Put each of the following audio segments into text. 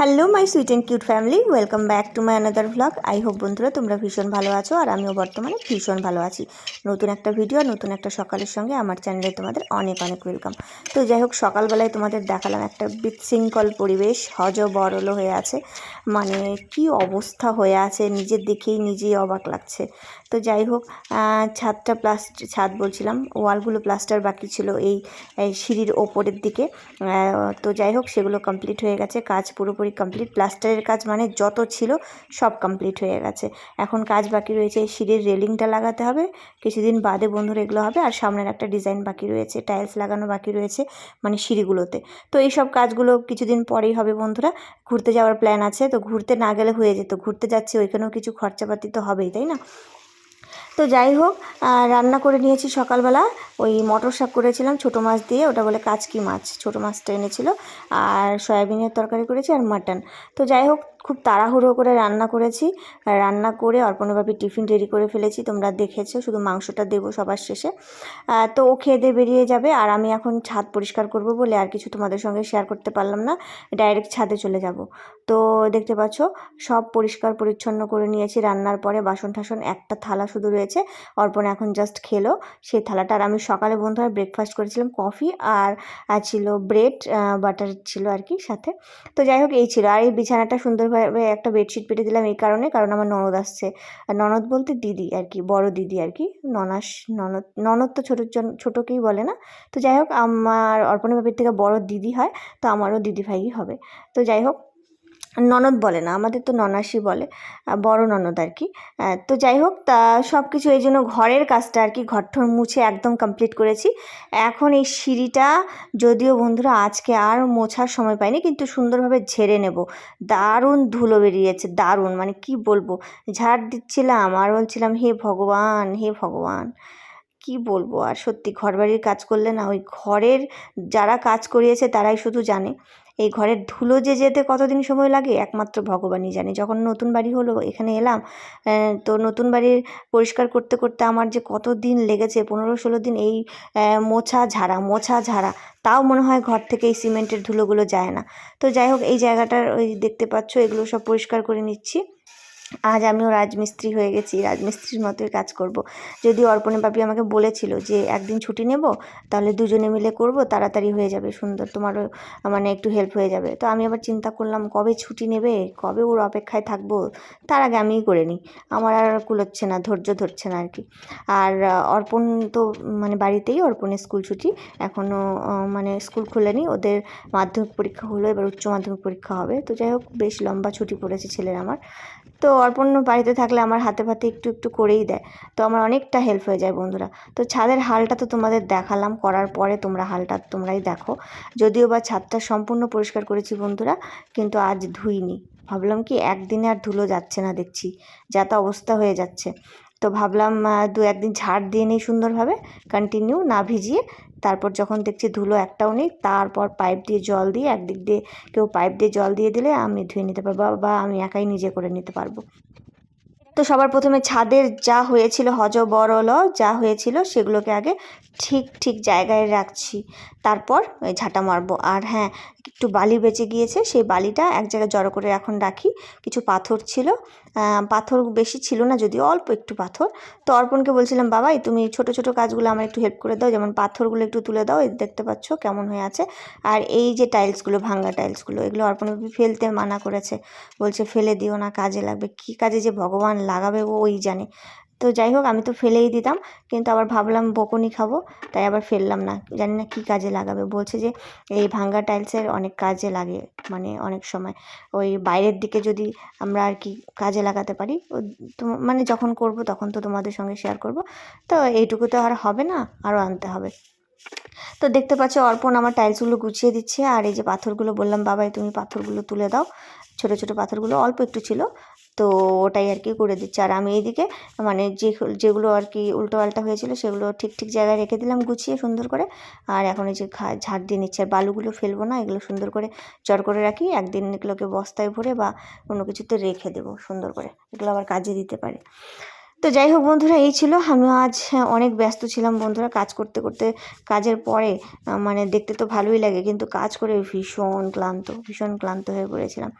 Hello my sweet and cute family welcome back to my another vlog I hope বন্ধুরা তোমরা ভীষণ ভালো আছো আর আমিও বর্তমানে ভীষণ ভালো আছি। নতুন একটা ভিডিও আর নতুন একটা সকালের সঙ্গে আমার চ্যানেলে তোমাদের অনেক অনেক ওয়েলকাম তো যাই হোক সকালবেলায় তোমাদের দেখালাম একটা বিশৃঙ্খল পরিবেশ হজ বরল হয়ে আছে। মানে কি অবস্থা হয়ে আছে, নিজের দেখেই নিজেই অবাক লাগছে। তো যাই হোক ছাদটা প্লাস, ছাদ বলছিলাম, ওয়ালগুলো প্লাস্টার বাকি ছিল এই সিঁড়ির ওপরের দিকে। তো যাই হোক, সেগুলো কমপ্লিট হয়ে গেছে, কাজ পুরোপুরি কমপ্লিট। প্লাস্টারের কাজ মানে যত ছিল সব কমপ্লিট হয়ে গেছে। এখন কাজ বাকি রয়েছে সিঁড়ির রেলিংটা লাগাতে হবে, কিছুদিন বাদে বন্ধুরা এগুলো হবে, আর সামনের একটা ডিজাইন বাকি রয়েছে, টাইলস লাগানো বাকি রয়েছে মানে সিঁড়িগুলোতে। তো এই সব কাজগুলো কিছুদিন পরেই হবে বন্ধুরা, ঘুরতে যাওয়ার প্ল্যান আছে, তো ঘুরতে না গেলে হয়ে যেত, ঘুরতে যাচ্ছি, ওইখানেও কিছু খরচাপাতি তো হবেই, তাই না? তো যাই হোক রান্না করে নিয়েছি সকালবেলা। ওই মটর শাক করেছিলাম, ছোটো মাছ দিয়ে, ওটা বলে কাচকি মাছ, ছোটো মাছটা এনেছিল। আর সয়াবিনের তরকারি করেছি আর মাটন। তো যাই হোক খুব তাড়াহুড়ো করে রান্না করেছি। রান্না করে অর্পণভাবে টিফিন রেডি করে ফেলেছি, তোমরা দেখেছ, শুধু মাংসটা দেবো সবার শেষে। তো ও খেয়ে দিয়ে বেরিয়ে যাবে, আর আমি এখন ছাদ পরিষ্কার করব বলে আর কিছু তোমাদের সঙ্গে শেয়ার করতে পারলাম না ডাইরেক্ট ছাদে চলে যাব। তো দেখতে পাচ্ছ, সব পরিষ্কার পরিচ্ছন্ন করে নিয়েছি, রান্নার পরে বাসন টাসন একটা থালা শুধু রয়েছে, অর্পণ এখন জাস্ট খেলো, সেই থালাটা, আর আমি সকালে বন্ধুরা ব্রেকফাস্ট করেছিলাম কফি আর ছিল ব্রেড বাটার ছিল আর কি, সাথে। তো যাই হোক, এই ছিল, আর এই বিছানাটা সুন্দরভাবে একটা বেডশিট পেটে দিলাম এই কারণে, কারণ আমার ননদ আসছে। আর ননদ বলতে দিদি আর কি, বড় দিদি আর কি, ননাস, ননদ ননদ তো ছোটোর জন, ছোটোকেই বলে না। তো যাই হোক, আমার অর্পণের বাপের থেকে বড় দিদি হয়, তো আমারও দিদি ভাইই হবে। তো যাই হোক ননদ বলে না, আমাদের তো ননাসি বলে বড় ননদ আর কি। তো যাই হোক, তা সব কিছু এই জন্য ঘরের কাজটা আর কি, ঘরঠর মুছে একদম কমপ্লিট করেছি। এখন এই সিঁড়িটা যদিও বন্ধুরা আজকে আর মোছার সময় পাইনি, কিন্তু সুন্দরভাবে ঝেড়ে নেব। দারুণ ধুলো বেরিয়েছে, দারুণ মানে কি বলব? ঝাড় দিচ্ছিলাম, আর বলছিলাম, হে ভগবান হে ভগবান। কি বলব আর সত্যি, ঘরবাড়ির কাজ করলে না, ওই ঘরের যারা কাজ করিয়েছে তারাই শুধু জানে। এই ঘরের ধুলো যে যেতে কতদিন সময় লাগে? একমাত্র ভগবানই জানে। যখন নতুন বাড়ি হলো, এখানে এলাম তো নতুন বাড়ির পরিষ্কার করতে করতে আমার যে কত দিন লেগেছে, পনেরো ষোলো দিন এই মোছা ঝাড়া মোছা ঝাড়া, তাও মনে হয় ঘর থেকে এই সিমেন্টের ধুলোগুলো যায় না। তো যাই হোক, এই জায়গাটার ওই দেখতে পাচ্ছ, এগুলো সব পরিষ্কার করে নিচ্ছি। আজ আমিও রাজমিস্ত্রি হয়ে গেছি, রাজমিস্ত্রির মতোই কাজ করব। যদি অর্পণে বাপি আমাকে বলেছিল যে একদিন ছুটি নেব, তাহলে দুজনে মিলে করব, তাড়াতাড়ি হয়ে যাবে, সুন্দর তোমারও মানে একটু হেল্প হয়ে যাবে। তো আমি আবার চিন্তা করলাম, কবে ছুটি নেবে, কবে ওর অপেক্ষায় থাকব, তার আগে আমিই করে নিই। আমার আর কুলোচ্ছে না, ধৈর্য ধরছে না আর কি আর অর্পণ তো মানে বাড়িতেই, অর্পণের স্কুল ছুটি এখনও মানে স্কুল খুলেনি, ওদের মাধ্যমিক পরীক্ষা হলো, এবার উচ্চ মাধ্যমিক পরীক্ষা হবে। তো যাই হোক, বেশ লম্বা ছুটি পড়েছে ছেলের আমার। তো অর্পণ বাড়িতে থাকলে আমার হাতে ফাতে একটু একটু করেই দেয়। তো আমার অনেকটা হেল্প হয়ে যায় বন্ধুরা। তো ছাদের হালটা তো তোমাদের দেখালাম, করার পরে তোমরা হালটা তোমরাই দেখো। যদিও বা ছাদটা সম্পূর্ণ পরিষ্কার করেছি বন্ধুরা, কিন্তু আজ ধুইনি। ভাবলাম কি একদিনে আর ধুলো যাচ্ছে না দেখছি, যা তা অবস্থা হয়ে যাচ্ছে। তো ভাবলাম দু একদিন ঝাড় দিয়ে নিই সুন্দরভাবে কন্টিনিউ না ভিজিয়ে তারপর যখন দেখছি ধুলো একটাও নেই, তারপর পাইপ দিয়ে জল দিয়ে একদিক দিয়ে কেউ পাইপ দিয়ে জল দিয়ে দিলে আমি ধুয়ে নিতে পারব, বা- আমি একাই নিজে করে নিতে পারব। তো সবার প্রথমে ছাদের যা হয়েছিল হজবরল যা হয়েছিল সেগুলোকে আগে ঠিক ঠিক জায়গায় রাখছি। তারপর ঝাঁটা মারবো। আর হ্যাঁ একটু বালি বেঁচে গিয়েছে, সেই বালিটা এক জায়গায় জড়ো করে এখন রাখি। কিছু পাথর ছিল। পাথর বেশি ছিল না, যদিও অল্প একটু পাথর। তো অর্পণকে বলছিলাম বাবাই তুমি ছোট ছোট কাজগুলো আমার একটু হেল্প করে দাও। যেমন পাথরগুলো একটু তুলে দাও দেখতে পাচ্ছ কেমন হয়ে আছে। আর এই যে টাইলসগুলো ভাঙ্গা টাইলসগুলো এগুলো অর্পণ ফেলতে মানা করেছে। বলছে, ফেলে দিও না, কাজে লাগবে। কী কাজে যে ভগবান লাগাবে ওই জানে। তো যাই হোক আমি তো ফেলেই দিতাম, কিন্তু আবার ভাবলাম বকুনি খাব, তাই আবার ফেললাম না। জানি না কী কাজে লাগাবে। বলছে যে, এই ভাঙ্গা টাইলসের অনেক কাজে লাগে মানে অনেক সময়। ওই বাইরের দিকে যদি আমরা আর কি কাজে লাগাতে পারি মানে যখন করব তখন তো তোমাদের সঙ্গে শেয়ার করব। তো এইটুকু তো আর হবে না আরও আনতে হবে। তো দেখতে পাচ্ছ, অর্পণ আমার টাইলসগুলো গুছিয়ে দিচ্ছে, আর এই যে পাথরগুলো বললাম, বাবাই, তুমি পাথরগুলো তুলে দাও। ছোটো ছোটো পাথরগুলো, অল্প একটু ছিল। তো ওটাই আর কি করে দিচ্ছে। আর আমি এইদিকে মানে যে যেগুলো আর কি উল্টো পাল্টা হয়েছিল সেগুলো ঠিক ঠিক জায়গায় রেখে দিলাম গুছিয়ে সুন্দর করে। আর এখন এই যে ঝাড় দিয়ে নিচ্ছে। আর বালুগুলো ফেলব না, এগুলো সুন্দর করে চড় করে রাখি। একদিন এগুলোকে বস্তায় ভরে বা অন্য কিছুতে রেখে দেবো সুন্দর করে। এগুলো আবার কাজে দিতে পারে। তো যাই হোক বন্ধুরা, এই ছিল। আমি আজ অনেক ব্যস্ত ছিলাম বন্ধুরা কাজ করতে করতে। কাজের পরে মানে দেখতে তো ভালোই লাগে, কিন্তু কাজ করে ভীষণ ক্লান্ত ভীষণ ক্লান্ত হয়ে পড়েছিলাম।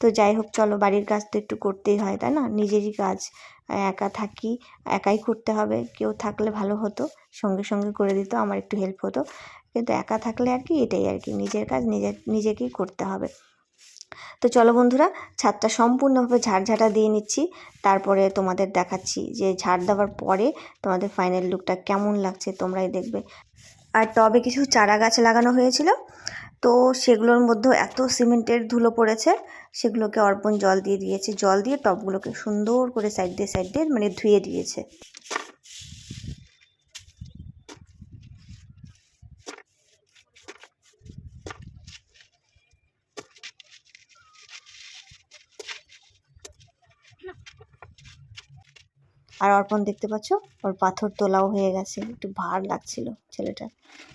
তো যাই হোক, চলো বাড়ির কাজ তো একটু করতেই হয়, তাই না? নিজেরই কাজ একা থাকি, একাই করতে হবে। কেউ থাকলে ভালো হতো, সঙ্গে সঙ্গে করে দিত, আমার একটু হেল্প হতো। কিন্তু একা থাকলে আর কি, এটাই আর কি, নিজের কাজ নিজে, নিজেকেই করতে হবে। তো চলো বন্ধুরা, ছাদটা সম্পূর্ণভাবে ঝাড়ঝাঁটা দিয়ে নিচ্ছি। তারপরে তোমাদের দেখাচ্ছি যে ঝাড় দেওয়ার পরে তোমাদের ফাইনাল লুকটা কেমন লাগছে, তোমরাই দেখবে। আর টবে কিছু চারা গাছ লাগানো হয়েছিল, তো সেগুলোর মধ্যে এত সিমেন্টের ধুলো পড়েছে, সেগুলোকে অর্পণ জল দিয়ে দিয়েছে। জল দিয়ে টবগুলোকে সুন্দর করে সাইড দিয়ে সাইড দিয়ে মানে ধুয়ে দিয়েছে। আর অর্পণ দেখতে পাচ্ছ? ওর পাথর তোলাও হয়ে গেছে। একটু ভার লাগছিল ছেলেটার।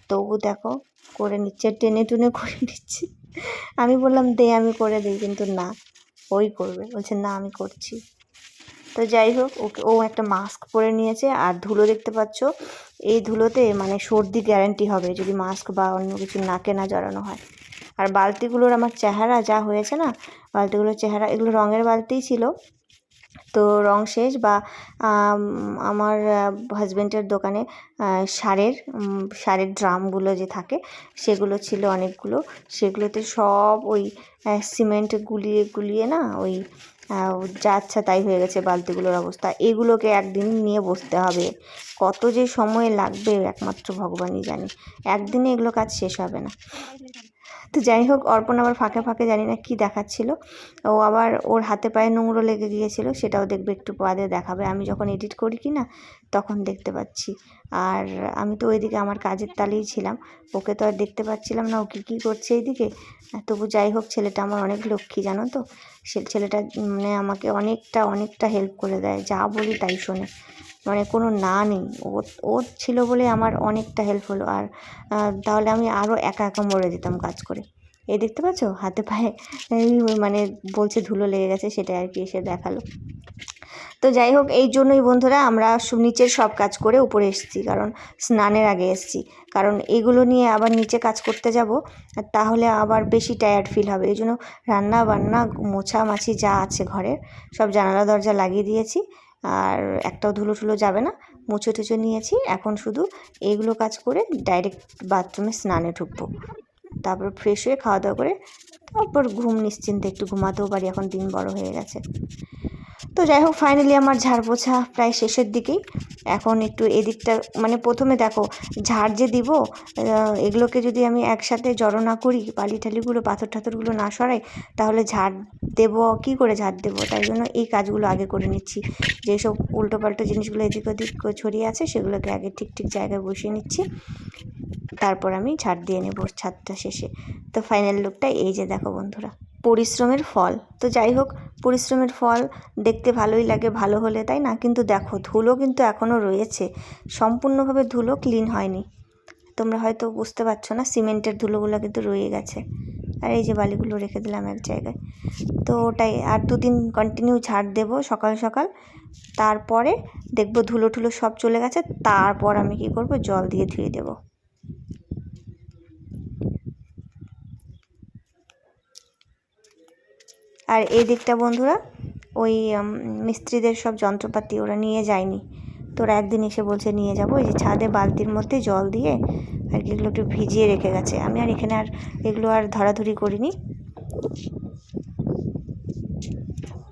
তবু দেখো, করে নিচ্ছে, টেনে টুনে করে নিচ্ছে। আমি বললাম, দে, আমি করে দিই। কিন্তু না, ওই করবে। বলছে, না, আমি করছি। তো যাই হোক, ওকে, ও একটা মাস্ক পরে নিয়েছে। আর ধুলো দেখতে পাচ্ছ, এই ধুলোতে মানে সর্দি গ্যারান্টি হবে, যদি মাস্ক বা অন্য কিছু নাকে না জড়ানো হয়। আর বালতিগুলোর আমার চেহারা যা হয়েছে না, বালতিগুলোর চেহারা, এগুলো রঙের বালতিই ছিল। তো রং শেষ বা আমার হাজব্যান্ডের দোকানে সারের সারের ড্রামগুলো যে থাকে, সেগুলো ছিল অনেকগুলো। সেগুলোতে সব ওই সিমেন্ট গুলিয়ে গুলিয়ে না ওই যা আচ্ছা তাই হয়ে গেছে বালতিগুলোর অবস্থা। এগুলোকে একদিন নিয়ে বসতে হবে। কত যে সময় লাগবে একমাত্র ভগবানই জানে। একদিনে এগুলো কাজ শেষ হবে না। তো যাই হোক, অর্পণ আবার ফাঁকে ফাঁকে জানি না কি দেখাচ্ছিল। ও আবার ওর হাতে পায়ে নোংরো লেগে গিয়েছিল, সেটাও দেখবে একটু বাদে দেখাবে। আমি যখন এডিট করি কি না, তখন দেখতে পাচ্ছি। আর আমি তো ওইদিকে আমার কাজের তালেই ছিলাম। ওকে তো আর দেখতে পাচ্ছিলাম না, ও কী কী করছে এইদিকে? তবু যাই হোক, ছেলেটা আমার অনেক লক্ষ্মী, জানো তো? সে, ছেলেটা মানে আমাকে অনেকটা অনেকটা হেল্প করে দেয়, যা বলি তাই শোনে। মানে কোনো না নেই। ওর ওর ছিল বলে আমার অনেকটা হেল্প হলো। আর তাহলে আমি আরও একা একা মরে যেতাম কাজ করে। এই দেখতে পাচ্ছ? হাতে পায়ে মানে বলছে ধুলো লেগে গেছে সেটা আর কি এসে দেখাল। তো যাই হোক, এই জন্যই বন্ধুরা আমরা নিচের সব কাজ করে উপরে এসেছি। কারণ স্নানের আগে এসেছি। কারণ এগুলো নিয়ে আবার নিচে কাজ করতে যাব, তাহলে আবার বেশি টায়ার্ড ফিল হবে। এই জন্য রান্না বান্না মোছামাছি যা আছে ঘরের, সব জানালা দরজা লাগিয়ে দিয়েছি। আর একটাও ধুলো ঠুলো যাবে না। মুছে টুচে নিয়েছি। এখন শুধু এইগুলো কাজ করে ডাইরেক্ট বাথরুমে স্নানে ঢুকবো। তারপর ফ্রেশ হয়ে খাওয়া দাওয়া করে তারপর ঘুম নিশ্চিন্তে একটু ঘুমাতেও পারি। এখন দিন বড় হয়ে গেছে। তো যাই হোক ফাইনালি আমার ঝাড় পোছা প্রায় শেষের দিকেই। এখন একটু এদিকটা মানে প্রথমে দেখো, ঝাড় যে দিব এগুলোকে যদি আমি একসাথে জড়ো না করি, বালি টালিগুলো, পাথর ঠাথরগুলো না সরাই, তাহলে ঝাড় দেব, কি করে ঝাড় দেবো? তাই জন্য এই কাজগুলো আগে করে নিচ্ছি। যেসব উল্টোপাল্টো জিনিসগুলো এদিক ওদিক ছড়িয়ে আছে, সেগুলোকে আগে ঠিক ঠিক জায়গায় বসিয়ে নিচ্ছি। তারপর আমি ঝাড় দিয়ে নেব ছাদটা শেষে। তো ফাইনাল লুকটা এই যে দেখো বন্ধুরা। পরিশ্রমের ফল। তো যাই হোক, পরিশ্রমের ফল দেখতে ভালোই লাগে, ভালো হলে তাই না? কিন্তু দেখো, ধুলো কিন্তু এখনও রয়েছে। সম্পূর্ণভাবে ধুলো ক্লিন হয়নি। তোমরা হয়তো বুঝতে পারছ না, সিমেন্টের ধুলোগুলো কিন্তু রয়ে গেছে। আর এই যে বালিগুলো রেখে দিলাম এক জায়গায়। তো ওটাই, আর দুদিন কন্টিনিউ ঝাড় দেবো সকাল সকাল। তারপরে দেখব ধুলো ঠুলো সব চলে গেছে, তারপর আমি কি করব? জল দিয়ে ধুয়ে দেবো। আর এই দিকটা বন্ধুরা, ওই মিস্ত্রিদের সব যন্ত্রপাতি ওরা নিয়ে যায়নি। তো ওরা একদিন এসে বলছে নিয়ে যাব, এই যে ছাদে বালতির মধ্যে জল দিয়ে আর কি এগুলো একটু ভিজিয়ে রেখে গেছে। আমি আর এখানে আর এগুলো আর ধরাধরি করিনি।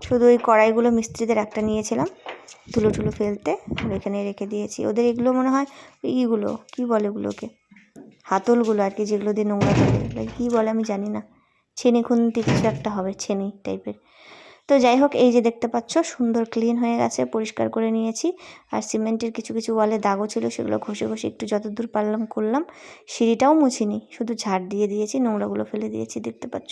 শুধু ওই কড়াইগুলো মিস্ত্রিদের একটা নিয়েছিলাম ধুলো টুলো ফেলতে, আর এখানে রেখে দিয়েছি। ওদের এগুলো মনে হয় ইগুলো, কী বলে ওগুলোকে? হাতলগুলো আর কি যেগুলো দিয়ে নোংরা ফেলে কী বলে আমি জানি না। ছেনি খুন্তি কিছু একটা হবে, ছেনি টাইপের তো যাই হোক এই যে দেখতে পাচ্ছ, সুন্দর ক্লিন হয়ে গেছে, পরিষ্কার করে নিয়েছি। আর সিমেন্টের কিছু কিছু ওয়ালে দাগও ছিল, সেগুলো ঘষে ঘষে একটু যতদূর পারলাম করলাম। সিঁড়িটাও মুছিনি, শুধু ঝাড় দিয়ে দিয়েছি, নোংরাগুলো ফেলে দিয়েছি, দেখতে পাচ্ছ।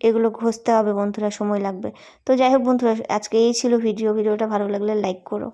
এগুলো ঘষতে হবে বন্ধুরা, সময় লাগবে। তো যাই হোক বন্ধুরা, আজকে এই ছিল ভিডিও। ভিডিওটা ভালো লাগলে লাইক করো।